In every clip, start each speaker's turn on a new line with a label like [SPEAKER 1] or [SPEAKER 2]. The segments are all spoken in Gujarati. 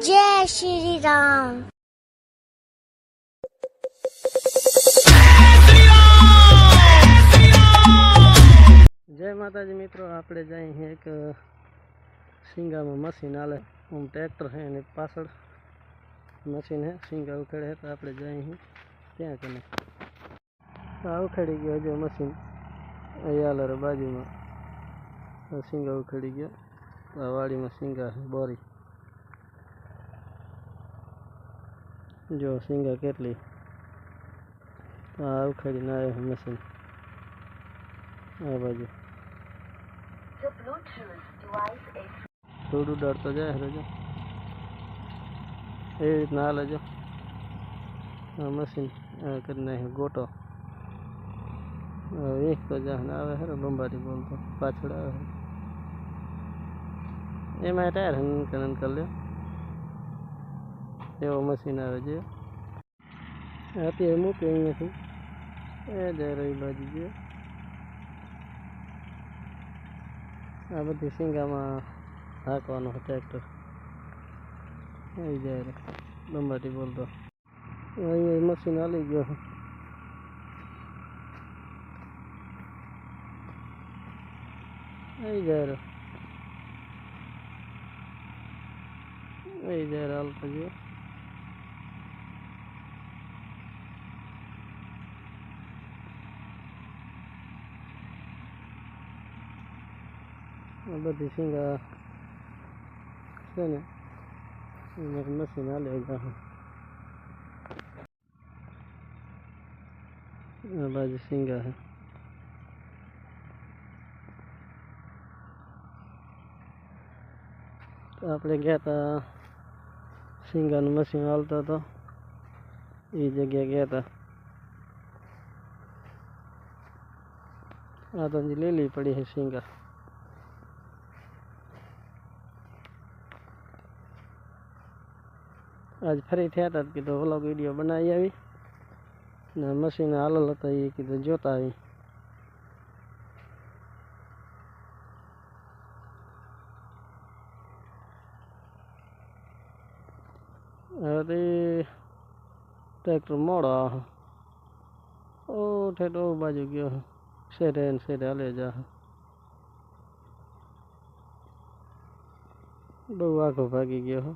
[SPEAKER 1] જય શ્રી રામ
[SPEAKER 2] જય માતાજી મિત્રો આપણે જઈએ અહીં એક સિંગામાં મશીન હાલે આમ ટ્રેક્ટર છે એની પાછળ મશીન છે સિંગા ઉખેડે છે તો આપણે જઈએ અહીં ત્યાં કને આ ઉખેડી ગયો જો મશીન અહીં હાલે રે બાજુમાં આ સિંગા ઉખેડી ગયા આ વાડીમાં સિંગા છે બોરી જો સિંગા કેટલી? આ ના આવે મશીન આ બાજુ. થોડું ડરતો જાય રજો એવી રીતના હાલે જો. આ મશીન કરી નાખ્યું, ગોટો. એક તો જાન આવે હે બંબારી બોલતો પાછળ આવે એમાં ટાયર હંકન કરી લે એવો મશીન આવે છે. અત્યારે મૂકે અહીંયાથી. એ જાય રહી બાજુ છે. આ બધી શીંગામાં હાંકવાનું ટ્રેક્ટર આવી જાય રે. બંબાટી બોલતો. અહીંયા મશીન હાલી ગયો આવી જાય આવી જાય હાલતો જો نغمہ سے نہ لے گا باجی سنگا ہے تو گیا تھا سنگا نما سنگالتا تو یہ جگہ گیا تھا آدم جی لے لی پڑی ہے سنگا આજ ફરી થયા હતા કીધું વ્લોગ વીડિયો બનાવી આવી. ને મશીન હાલલ હતા એ કીધું જોતા આવી. હવે તો ટ્રેક્ટર મોડો ઓ ઠેઠ બાજુ ગયો ને શેરે હાલે જા બહુ આગો ભાગી ગયો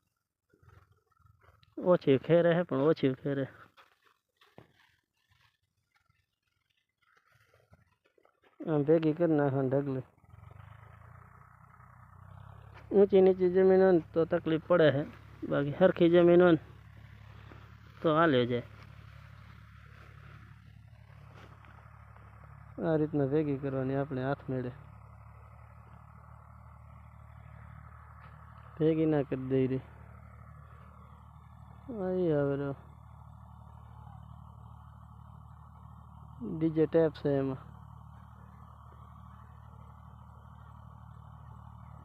[SPEAKER 2] ઓછી ખેરે હે પણ ઓછી ખેરે આમ ભેગી કરી નાખવાની ઢગલી ઊંચી નીચી જમીન હોય ને તો તકલીફ પડે છે બાકી સરખી જમીન હોય ને તો હાલે જાય આ રીતના ભેગી કરવાની આપણે હાથ મેળે ભેગી ના કરી દઈ રહી અહીં આવે ડીજે ટેપ છે એમાં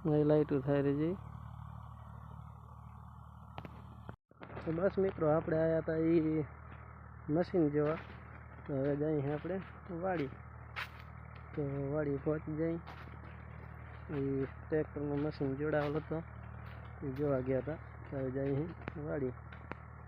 [SPEAKER 2] અહીં લાઈટું થાય રહી તો બસ મિત્રો આપણે આવ્યા હતા એ મશીન જોવા તો હવે જઈએ આપણે વાડી તો વાડી પહોંચી જઈ એ ટ્રેક્ટરનું મશીન જોડાવેલું હતો એ જોવા ગયા હતા તો હવે જઈએ વાડી